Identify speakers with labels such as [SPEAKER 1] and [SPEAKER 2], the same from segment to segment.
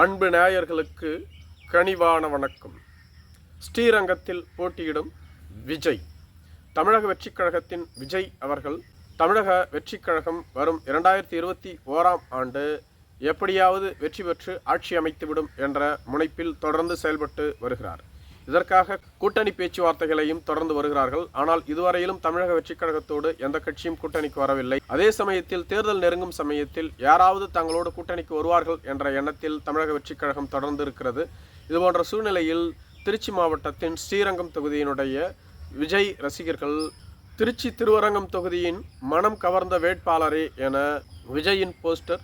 [SPEAKER 1] அன்பு நேயர்களுக்கு கனிவான வணக்கம். ஸ்ரீரங்கத்தில் போட்டியிடும் விஜய். தமிழக வெற்றிக் கழகத்தின் விஜய் அவர்கள் தமிழக வெற்றிக் கழகம் வரும் இரண்டாயிரத்தி இருபத்தி ஓராம் ஆண்டு எப்படியாவது வெற்றி பெற்று ஆட்சி அமைத்துவிடும் என்ற முனைப்பில் தொடர்ந்து செயல்பட்டு வருகிறார். இதற்காக கூட்டணி பேச்சுவார்த்தைகளையும் தொடர்ந்து வருகிறார்கள். ஆனால் இதுவரையிலும் தமிழக வெற்றிக் கழகத்தோடு எந்த கட்சியும் கூட்டணிக்கு வரவில்லை. அதே சமயத்தில் தேர்தல் நெருங்கும் சமயத்தில் யாராவது தங்களோடு கூட்டணிக்கு வருவார்கள் என்ற எண்ணத்தில் தமிழக வெற்றிக் கழகம் தொடர்ந்து இருக்கிறது இதுபோன்ற சூழ்நிலையில் திருச்சி மாவட்டத்தின் ஸ்ரீரங்கம் தொகுதியினுடைய விஜய் ரசிகர்கள் திருச்சி திருவரங்கம் தொகுதியின் மனம் கவர்ந்த வேட்பாளரே என விஜயின் போஸ்டர்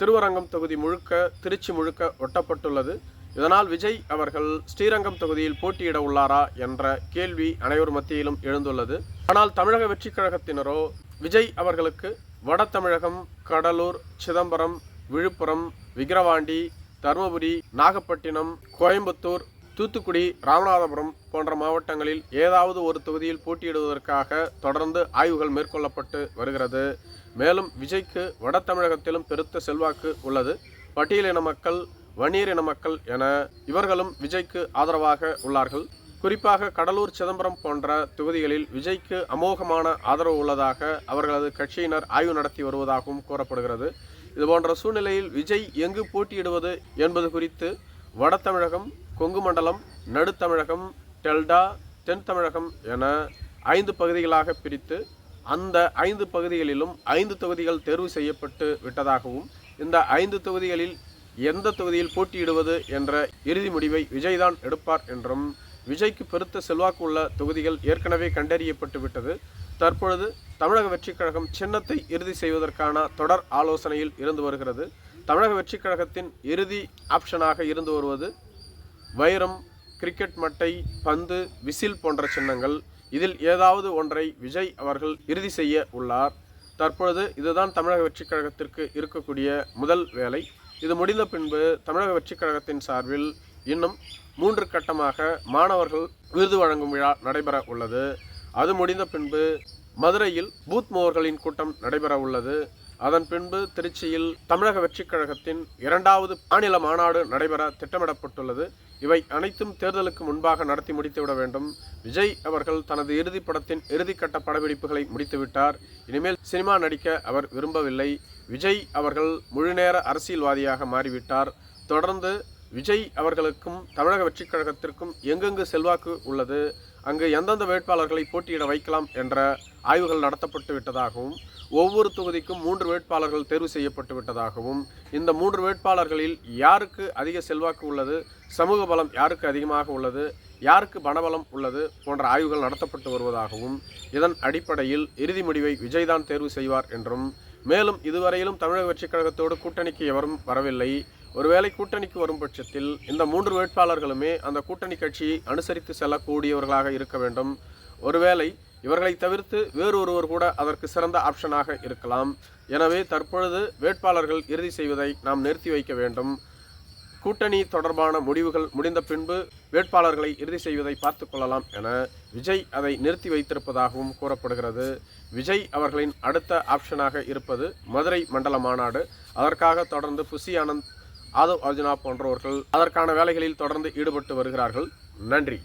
[SPEAKER 1] திருவரங்கம் தொகுதி முழுக்க திருச்சி முழுக்க ஒட்டப்பட்டுள்ளது. இதனால் விஜய் அவர்கள் ஸ்ரீரங்கம் தொகுதியில் போட்டியிட உள்ளாரா என்ற கேள்வி அனைவர் மத்தியிலும் எழுந்துள்ளது. ஆனால் தமிழக வெற்றிக் கழகத்தினரோ விஜய் அவர்களுக்கு வட தமிழகம் கடலூர் சிதம்பரம் விழுப்புரம் விக்கிரவாண்டி தருமபுரி நாகப்பட்டினம் கோயம்புத்தூர் தூத்துக்குடி ராமநாதபுரம் போன்ற மாவட்டங்களில் ஏதாவது ஒரு தொகுதியில் போட்டியிடுவதற்காக தொடர்ந்து ஆய்வுகள் மேற்கொள்ளப்பட்டு வருகிறது. மேலும் விஜய்க்கு வட தமிழகத்திலும் பெருத்த செல்வாக்கு உள்ளது. பட்டியலின மக்கள் வன்னியர் இன மக்கள் என இவர்களும் விஜய்க்கு ஆதரவாக உள்ளார்கள். குறிப்பாக கடலூர் சிதம்பரம் போன்ற தொகுதிகளில் விஜய்க்கு அமோகமான ஆதரவு உள்ளதாக அவர்களது கட்சியினர் ஆய்வு நடத்தி வருவதாகவும் கூறப்படுகிறது. இதுபோன்ற சூழ்நிலையில் விஜய் எங்கு போட்டியிடுவது என்பது குறித்து வட தமிழகம் கொங்கு மண்டலம் நடுத்தமிழகம் டெல்டா தென் தமிழகம் என ஐந்து பகுதிகளாக பிரித்து அந்த ஐந்து பகுதிகளிலும் ஐந்து தொகுதிகள் தேர்வு செய்யப்பட்டு விட்டதாகவும் இந்த ஐந்து தொகுதிகளில் எந்த தொகுதியில் போட்டியிடுவது என்ற இறுதி முடிவை விஜய்தான் எடுப்பார் என்றும் விஜய்க்கு பெருத்த செல்வாக்கு உள்ள தொகுதிகள் ஏற்கனவே கண்டறியப்பட்டு விட்டது. தற்பொழுது தமிழக வெற்றிக் கழகம் சின்னத்தை இறுதி செய்வதற்கான தொடர் ஆலோசனையில் இருந்து வருகிறது. தமிழக வெற்றிக் கழகத்தின் இறுதி ஆப்ஷனாக இருந்து வருவது வைரம் கிரிக்கெட் மட்டை பந்து விசில் போன்ற சின்னங்கள். இதில் ஏதாவது ஒன்றை விஜய் அவர்கள் இறுதி செய்ய உள்ளார். தற்பொழுது இதுதான் தமிழக வெற்றிக் கழகத்திற்கு இருக்கக்கூடிய முதல் வேலை. இது முடிந்த பின்பு தமிழக வெற்றிக் கழகத்தின் சார்பில் இன்னும் மூன்று கட்டமாக மாணவர்கள் விருது வழங்கும் விழா நடைபெற உள்ளது. அது முடிந்த பின்பு மதுரையில் பூத் மோகர்களின் கூட்டம் நடைபெற உள்ளது. அதன் பின்பு திருச்சியில் தமிழக வெற்றிக் கழகத்தின் இரண்டாவது மாநில மாநாடு நடைபெற திட்டமிடப்பட்டுள்ளது. இவை அனைத்தும் தேர்தலுக்கு முன்பாக நடத்தி முடித்துவிட வேண்டும். விஜய் அவர்கள் தனது இறுதிப் படத்தின் இறுதிக்கட்ட படப்பிடிப்புகளை முடித்துவிட்டார். இனிமேல் சினிமா நடிக்க அவர் விரும்பவில்லை. விஜய் அவர்கள் முழுநேர அரசியல்வாதியாக மாறிவிட்டார். தொடர்ந்து விஜய் அவர்களுக்கும் தமிழக வெற்றிக் கழகத்திற்கும் எங்கெங்கு செல்வாக்கு உள்ளது அங்கு எந்தெந்த வேட்பாளர்களை போட்டியிட வைக்கலாம் என்ற ஆய்வுகள் நடத்தப்பட்டு விட்டதாகவும் ஒவ்வொரு தொகுதிக்கும் மூன்று வேட்பாளர்கள் தேர்வு செய்யப்பட்டு விட்டதாகவும் இந்த மூன்று வேட்பாளர்களில் யாருக்கு அதிக செல்வாக்கு உள்ளது சமூக பலம் யாருக்கு அதிகமாக உள்ளது யாருக்கு பணபலம் உள்ளது போன்ற ஆய்வுகள் நடத்தப்பட்டு வருவதாகவும் இதன் அடிப்படையில் இறுதி முடிவை விஜய்தான் தேர்வு செய்வார் என்றும் மேலும் இதுவரையிலும் தமிழக வெற்றிக் கழகத்தோடு கூட்டணிக்கு எவரும் வரவில்லை. ஒருவேளை கூட்டணிக்கு வரும் பட்சத்தில் இந்த மூன்று வேட்பாளர்களுமே அந்த கூட்டணி கட்சியை அனுசரித்து செல்லக்கூடியவர்களாக இருக்க வேண்டும். ஒருவேளை இவர்களை தவிர்த்து வேறு ஒருவர் கூட அதற்கு சிறந்த ஆப்ஷனாக இருக்கலாம். எனவே தற்பொழுது வேட்பாளர்கள் இறுதி செய்வதை நாம் நிறுத்தி வைக்க வேண்டும். கூட்டணி தொடர்பான முடிவுகள் முடிந்த பின்பு வேட்பாளர்களை இறுதி செய்வதை பார்த்து கொள்ளலாம் என விஜய் அதை நிறுத்தி வைத்திருப்பதாகவும் கூறப்படுகிறது. விஜய் அவர்களின் அடுத்த ஆப்ஷனாக இருப்பது மதுரை மண்டல மாநாடு. அதற்காக தொடர்ந்து புசி ஆனந்த் ஆதவ் அர்ஜுனா போன்றவர்கள் அதற்கான வேலைகளில் தொடர்ந்து ஈடுபட்டு வருகிறார்கள். நன்றி.